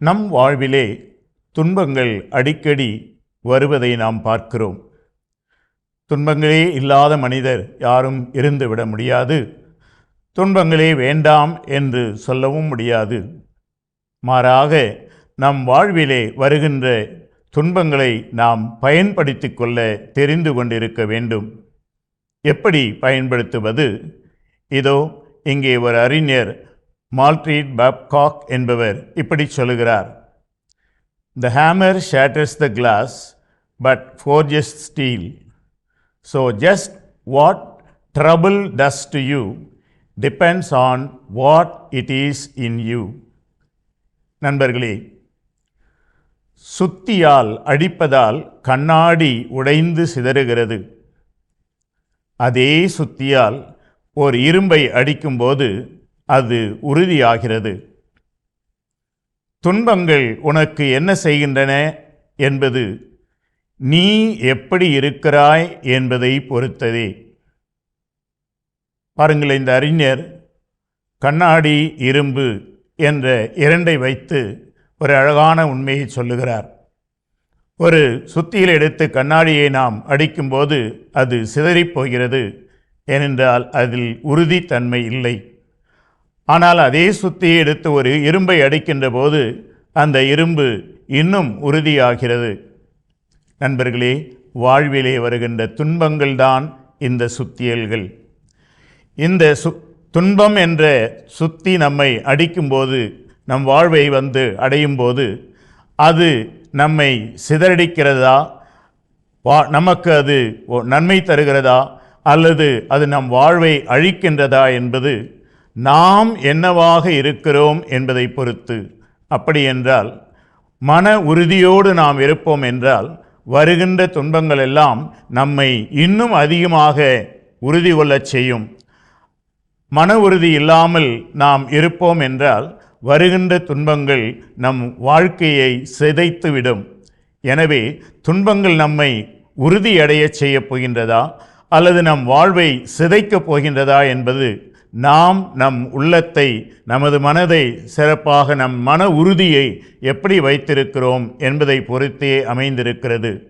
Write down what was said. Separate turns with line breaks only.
நம் வாழ்விலே துன்பங்கள் அடிக்கடி வருவதை நாம் பார்க்கிறோம். துன்பங்களே இல்லாத மனிதர் யாரும் இருந்துவிட முடியாது. துன்பங்களே வேண்டாம் என்று சொல்லவும் முடியாது. மாறாக நம் வாழ்விலே வருகின்ற துன்பங்களை நாம் பயன்படுத்தி கொள்ள தெரிந்து கொண்டிருக்க வேண்டும். எப்படி பயன்படுத்துவது? இதோ இங்கே ஒரு அறிஞர் மால்ட்ரீட் பாப்காக் என்பவர் இப்படி சொல்லுகிறார். The hammer shatters the glass but forges steel so just what trouble does to you depends on what it is in you நண்பர்களே சுத்தியால் அடிப்பதால் கண்ணாடி உடைந்து சிதறுகிறது. அதே சுத்தியால் ஒரு இரும்பை அடிக்கும்போது அது உறுதியாகிறது. துன்பங்கள் உனக்கு என்ன செய்கின்றன என்பது நீ எப்படி இருக்கிறாய் என்பதை பொறுத்ததே. பாருங்கள் இந்த அறிஞர் கண்ணாடி இரும்பு என்ற இரண்டை வைத்து ஒரு அழகான உண்மையை சொல்லுகிறார். ஒரு சுத்தியில் எடுத்து கண்ணாடியை நாம் அடிக்கும்போது அது சிதறிப் போகிறது ஏனென்றால் அதில் உறுதித்தன்மை இல்லை. ஆனால் அதே சுத்தியை எடுத்து ஒரு இரும்பை அடிக்கின்ற போது அந்த இரும்பு இன்னும் உறுதியாகிறது. நண்பர்களே வாழ்விலே வருகின்ற துன்பங்கள்தான் இந்த சுத்தியல்கள். இந்த சு துன்பம் என்ற சுத்தி நம்மை அடிக்கும்போது நம் வாழ்வை வந்து அடையும் போது அது நம்மை சிதறடிக்கிறதா? வா நமக்கு அது ஒ- நன்மை தருகிறதா? அல்லது அது நம் வாழ்வை அழிக்கின்றதா என்பது நாம் என்னவாக இருக்கிறோம் என்பதை பொறுத்து. அப்படி என்றால் மன உறுதியோடு நாம் இருப்போம் என்றால் வருகின்ற துன்பங்கள் எல்லாம் நம்மை இன்னும் அதிகமாக உறுதி கொள்ளச் செய்யும். மன உறுதி இல்லாமல் நாம் இருப்போம் என்றால் வருகின்ற துன்பங்கள் நம் வாழ்க்கையை சிதைத்துவிடும். எனவே துன்பங்கள் நம்மை உறுதியடையச் செய்யப் போகின்றதா அல்லது நம் வாழ்வை சிதைக்கப் போகின்றதா என்பது நாம் நம் உள்ளத்தை நமது மனதை சிறப்பாக நம் மன உறுதியை எப்படி வைத்திருக்கிறோம் என்பதை பொறுத்தே அமைந்திருக்கிறது.